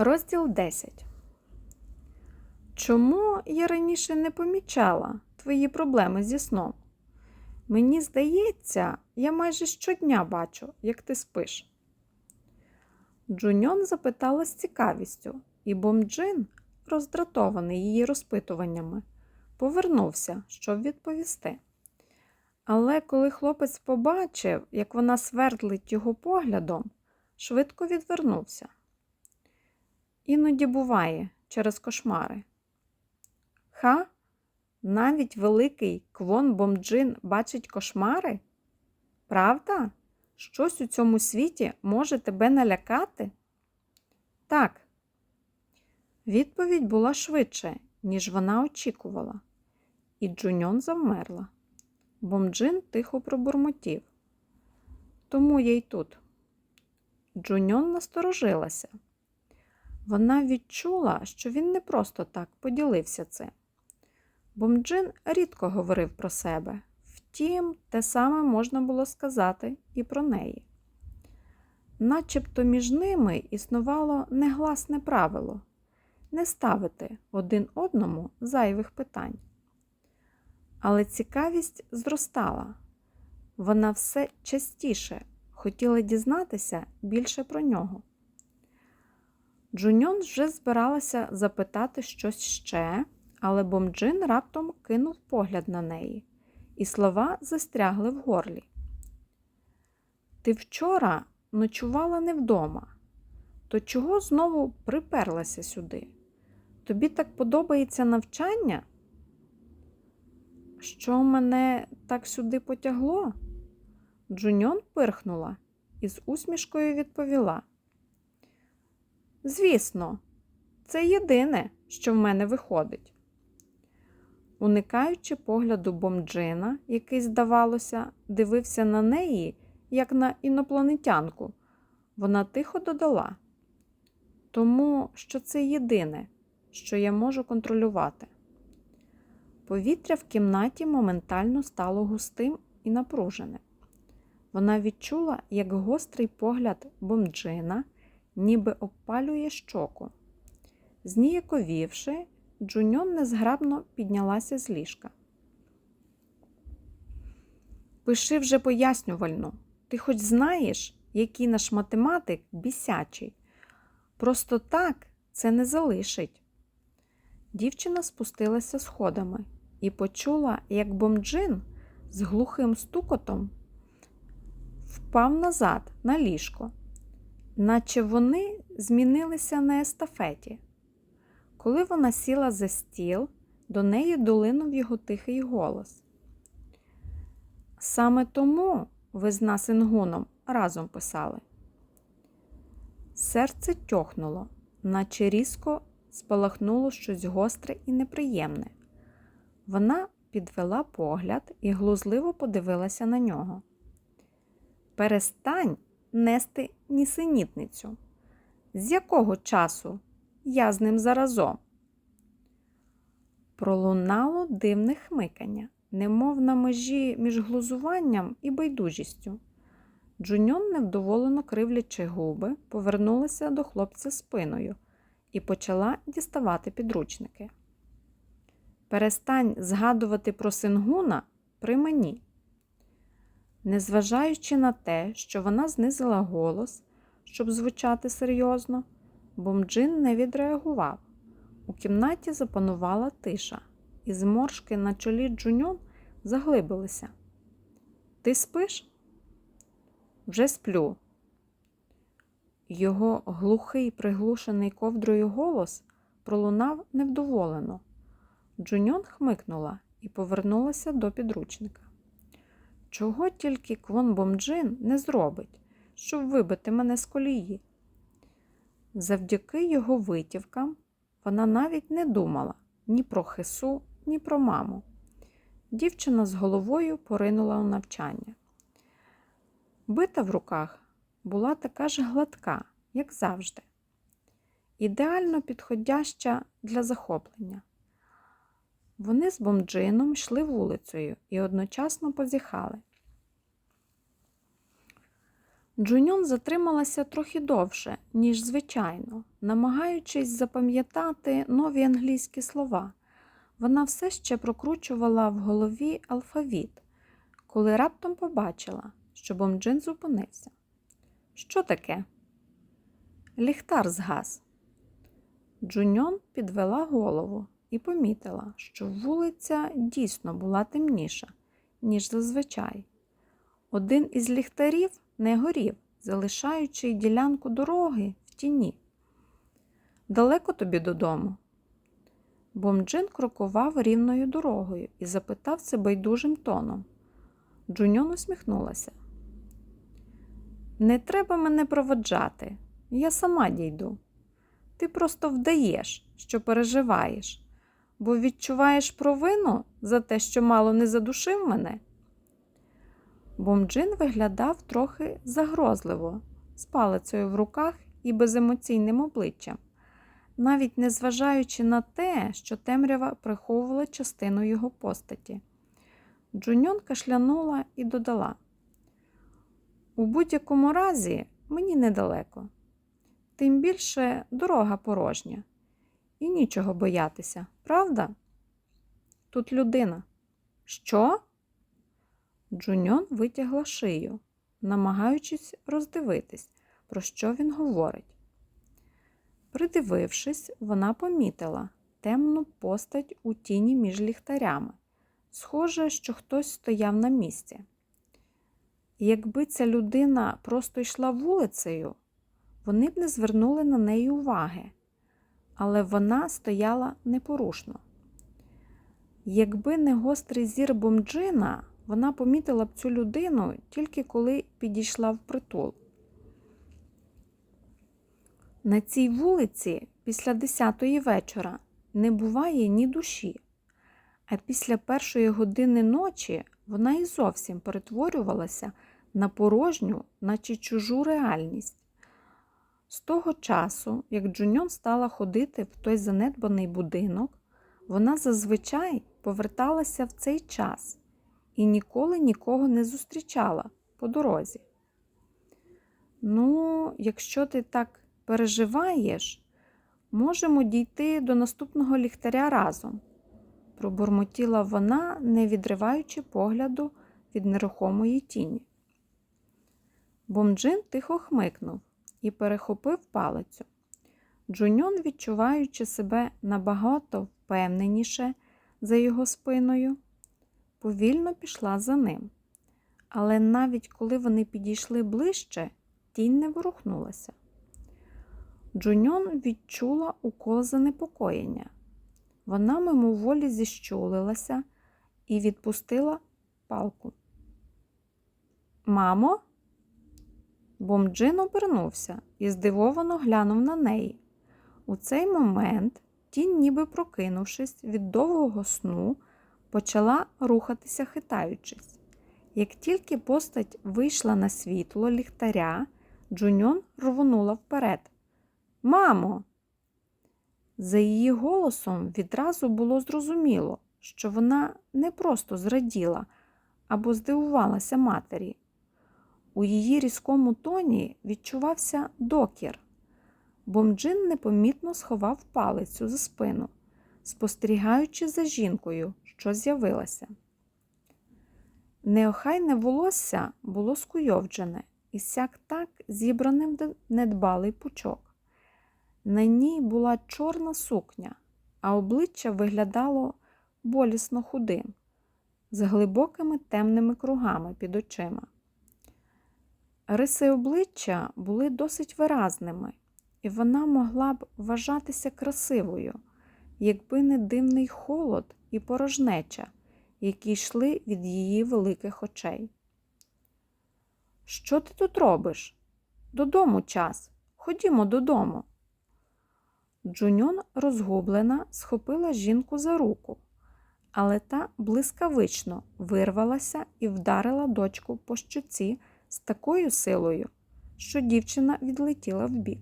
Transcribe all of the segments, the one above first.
Розділ 10. Чому я раніше не помічала твої проблеми зі сном? Мені здається, я майже щодня бачу, як ти спиш. Джуньон запитала з цікавістю, і Бомджин, роздратований її розпитуваннями, повернувся, щоб відповісти. Але коли хлопець побачив, як вона свердлить його поглядом, швидко відвернувся. Іноді буває через кошмари. Ха? Навіть великий Квон Бомджин бачить кошмари? Правда? Щось у цьому світі може тебе налякати? Так. Відповідь була швидше, ніж вона очікувала, і Джуньон завмерла. Бомджин тихо пробурмотів. Тому я й тут. Джуньон насторожилася. Вона відчула, що він не просто так поділився цим. Бомджин рідко говорив про себе, втім, те саме можна було сказати і про неї. Начебто між ними існувало негласне правило не ставити один одному зайвих питань. Але цікавість зростала. Вона все частіше хотіла дізнатися більше про нього. Джуньон вже збиралася запитати щось ще, але Бомджин раптом кинув погляд на неї, і слова застрягли в горлі. Ти вчора ночувала не вдома, то чого знову приперлася сюди? Тобі так подобається навчання? Що мене так сюди потягло? Джуньон пирхнула і з усмішкою відповіла. Звісно, це єдине, що в мене виходить. Уникаючи погляду бомджина, який, здавалося, дивився на неї, як на інопланетянку, вона тихо додала, тому що це єдине, що я можу контролювати. Повітря в кімнаті моментально стало густим і напруженим. Вона відчула, як гострий погляд бомджина ніби обпалює щоку. Зніяковівши, Джуньон незграбно піднялася з ліжка. Пиши вже пояснювальну. Ти хоч знаєш, який наш математик бісячий. Просто так це не залишить. Дівчина спустилася сходами і почула, як бомджин з глухим стукотом впав назад на ліжко, наче вони змінилися на естафеті. Коли вона сіла за стіл, до неї долинув його тихий голос. Саме тому ви з Насингуном разом писали. Серце тьохнуло, наче різко спалахнуло щось гостре і неприємне. Вона підвела погляд і глузливо подивилася на нього. Перестань нести нісенітницю. З якого часу я з ним заразом? Пролунало дивне хмикання, немов на межі між глузуванням і байдужістю. Джуньон, невдоволено кривлячи губи, повернулася до хлопця спиною і почала діставати підручники. Перестань згадувати про сингуна при мені. Незважаючи на те, що вона знизила голос, щоб звучати серйозно, Бомджин не відреагував. У кімнаті запанувала тиша, і зморшки на чолі Джуньон заглибилися. Ти спиш? Вже сплю. Його глухий, приглушений ковдрою голос пролунав невдоволено. Джуньон хмикнула і повернулася до підручника. Чого тільки Квон Бомджин не зробить, щоб вибити мене з колії? Завдяки його витівкам вона навіть не думала ні про хису, ні про маму. Дівчина з головою поринула у навчання. Бита в руках була така ж гладка, як завжди, ідеально підходяща для захоплення. Вони з бомджином йшли вулицею і одночасно позіхали. Джуньон затрималася трохи довше, ніж звичайно, намагаючись запам'ятати нові англійські слова. Вона все ще прокручувала в голові алфавіт, коли раптом побачила, що Бомджин зупинився. Що таке? Ліхтар згас. Джуньон підвела голову і помітила, що вулиця дійсно була темніша, ніж зазвичай. Один із ліхтарів не горів, залишаючи ділянку дороги в тіні. Далеко тобі додому? Бомджин крокував рівною дорогою і запитав це байдужим тоном. Джуньон усміхнулася. Не треба мене проводжати, я сама дійду. Ти просто вдаєш, що переживаєш, бо відчуваєш провину за те, що мало не задушив мене. Бомджин виглядав трохи загрозливо, з палицею в руках і беземоційним обличчям, навіть не зважаючи на те, що темрява приховувала частину його постаті. Джуньон кашлянула і додала: У будь-якому разі мені недалеко. Тим більше дорога порожня. І нічого боятися, правда? Тут людина. Що? Джуньон витягла шию, намагаючись роздивитись, про що він говорить. Придивившись, вона помітила темну постать у тіні між ліхтарями. Схоже, що хтось стояв на місці. Якби ця людина просто йшла вулицею, вони б не звернули на неї уваги, але вона стояла непорушно. Якби не гострий зір бомджина, вона помітила б цю людину тільки коли підійшла в притул. На цій вулиці після десятої вечора не буває ні душі, а після першої години ночі вона і зовсім перетворювалася на порожню, наче чужу реальність. З того часу, як Джуньон стала ходити в той занедбаний будинок, вона зазвичай поверталася в цей час і ніколи нікого не зустрічала по дорозі. Ну, якщо ти так переживаєш, можемо дійти до наступного ліхтаря разом, пробурмотіла вона, не відриваючи погляду від нерухомої тіні. Бомджин тихо хмикнув і перехопив палицю. Джуньон, відчуваючи себе набагато впевненіше за його спиною, повільно пішла за ним. Але навіть коли вони підійшли ближче, тінь не ворухнулася. Джуньон відчула укол занепокоєння. Вона мимоволі зіщулилася і відпустила палку. Мамо? Бомджин обернувся і здивовано глянув на неї. У цей момент тінь, ніби прокинувшись від довгого сну, почала рухатися, хитаючись. Як тільки постать вийшла на світло ліхтаря, Джуньон рвонула вперед. Мамо! За її голосом відразу було зрозуміло, що вона не просто зраділа або здивувалася матері. У її різкому тоні відчувався докір. Бомджин непомітно сховав палицю за спину, спостерігаючи за жінкою, що з'явилася. Неохайне волосся було скуйовджене і сяк так зібраним недбалий пучок. На ній була чорна сукня, а обличчя виглядало болісно худим, з глибокими темними кругами під очима. Риси обличчя були досить виразними, і вона могла б вважатися красивою, якби не дивний холод і порожнеча, які йшли від її великих очей. Що ти тут робиш? Додому час. Ходімо додому. Джуньон, розгублена, схопила жінку за руку, але та блискавично вирвалася і вдарила дочку по щоці з такою силою, що дівчина відлетіла вбік.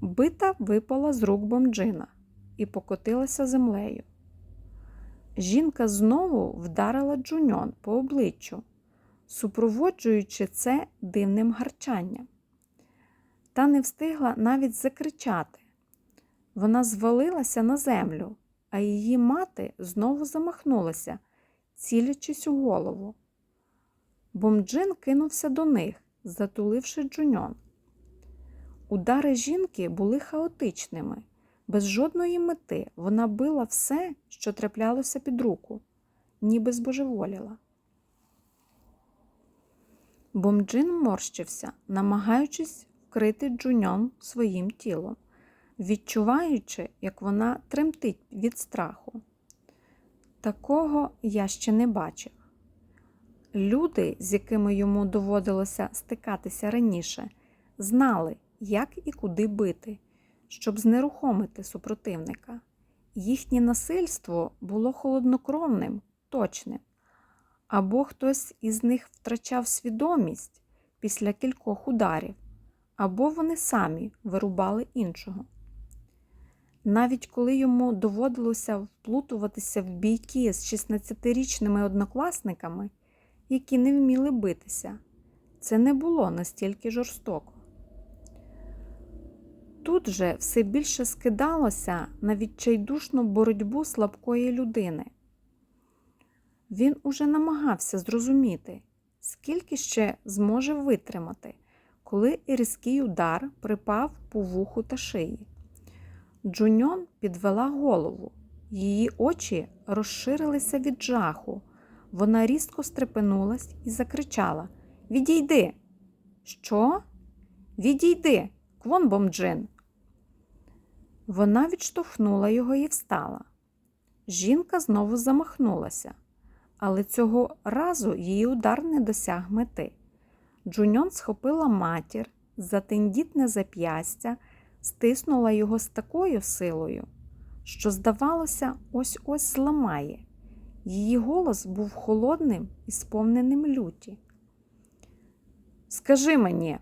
Бита випала з рук бомджина і покотилася землею. Жінка знову вдарила джуньон по обличчю, супроводжуючи це дивним гарчанням. Та не встигла навіть закричати. Вона звалилася на землю, а її мати знову замахнулася, цілячись у голову. Бомджин кинувся до них, затуливши джуньон. Удари жінки були хаотичними. Без жодної мети вона била все, що траплялося під руку, ніби збожеволіла. Бомджин морщився, намагаючись вкрити джуньон своїм тілом, відчуваючи, як вона тремтить від страху. Такого я ще не бачив. Люди, з якими йому доводилося стикатися раніше, знали, як і куди бити, щоб знерухомити супротивника. Їхнє насильство було холоднокровним, точним, або хтось із них втрачав свідомість після кількох ударів, або вони самі вирубали іншого. Навіть коли йому доводилося вплутуватися в бійки з 16-річними однокласниками, які не вміли битися, це не було настільки жорстоко. Тут же все більше скидалося на відчайдушну боротьбу слабкої людини. Він уже намагався зрозуміти, скільки ще зможе витримати, коли різкий удар припав по вуху та шиї. Джуньон підвела голову, її очі розширилися від жаху. Вона різко стрепенулась і закричала Відійди! Що? Відійди, квон бомджин. Вона відштовхнула його і встала. Жінка знову замахнулася, але цього разу її удар не досяг мети. Джуньон схопила матір за тендітне зап'ястя, стиснула його з такою силою, що, здавалося, ось ось зламає. Її голос був холодним і сповненим люті. Скажи мені,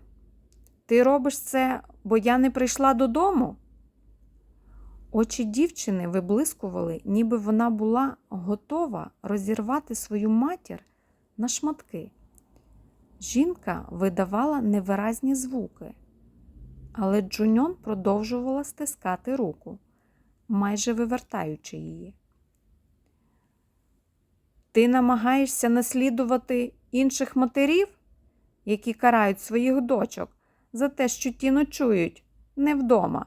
ти робиш це, бо я не прийшла додому? Очі дівчини виблискували, ніби вона була готова розірвати свою матір на шматки. Жінка видавала невиразні звуки, але Джуньон продовжувала стискати руку, майже вивертаючи її. Ти намагаєшся наслідувати інших матерів, які карають своїх дочок за те, що ті ночують не вдома.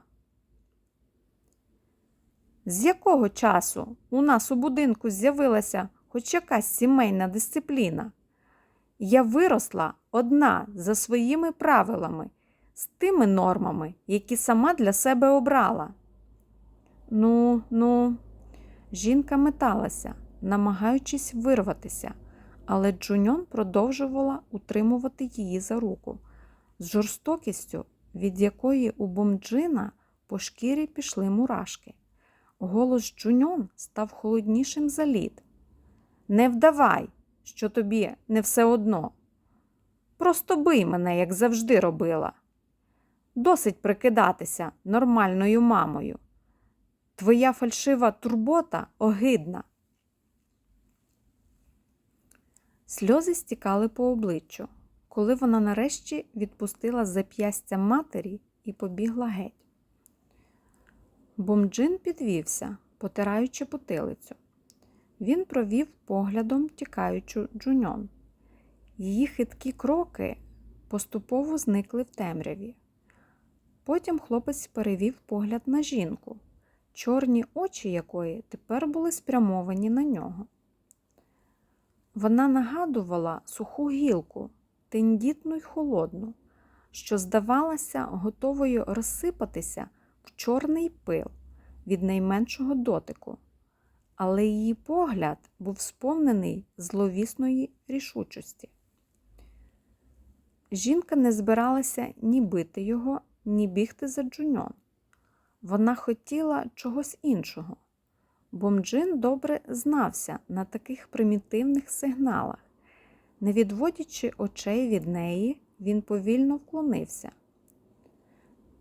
З якого часу у нас у будинку з'явилася хоч якась сімейна дисципліна? Я виросла одна за своїми правилами, з тими нормами, які сама для себе обрала. Ну, ну, жінка металася, намагаючись вирватися, але Джуньон продовжувала утримувати її за руку з жорстокістю, від якої у бомджина по шкірі пішли мурашки. Голос Джуньон став холоднішим за лід. Не вдавай, що тобі не все одно. Просто бий мене, як завжди робила. Досить прикидатися нормальною мамою. Твоя фальшива турбота огидна. Сльози стікали по обличчю, коли вона нарешті відпустила зап'ястя матері і побігла геть. Бомджин підвівся, потираючи потилицю. Він провів поглядом тікаючу джуньон. Її хиткі кроки поступово зникли в темряві. Потім хлопець перевів погляд на жінку, чорні очі якої тепер були спрямовані на нього. Вона нагадувала суху гілку, тендітну й холодну, що здавалася готовою розсипатися в чорний пил від найменшого дотику, але її погляд був сповнений зловісної рішучості. Жінка не збиралася ні бити його, ні бігти за джуньон. Вона хотіла чогось іншого. Бомджин добре знався на таких примітивних сигналах. Не відводячи очей від неї, він повільно вклонився.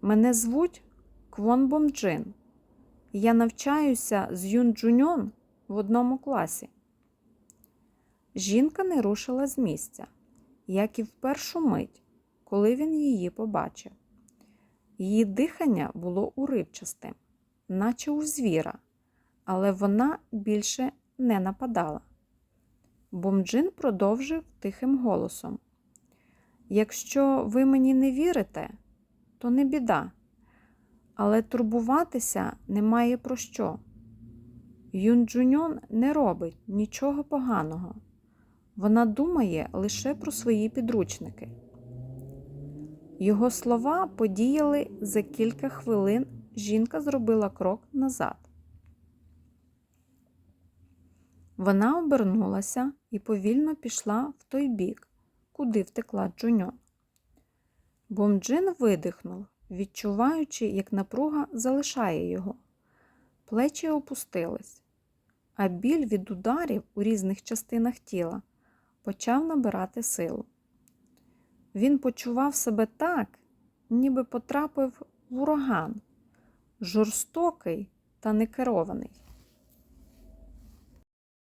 Мене звуть Квон Бомджин. Я навчаюся з Юн Джуньон в одному класі. Жінка не рушила з місця, як і в першу мить, коли він її побачив. Її дихання було уривчастим, наче у звіра, але вона більше не нападала. Бомджин продовжив тихим голосом. Якщо ви мені не вірите, то не біда, але турбуватися немає про що. Юнджуньон не робить нічого поганого. Вона думає лише про свої підручники. Його слова подіяли за кілька хвилин. Жінка зробила крок назад. Вона обернулася і повільно пішла в той бік, куди втекла Джуньон. Бомджин видихнув, відчуваючи, як напруга залишає його. Плечі опустились, а біль від ударів у різних частинах тіла почав набирати силу. Він почував себе так, ніби потрапив в ураган, жорстокий та некерований.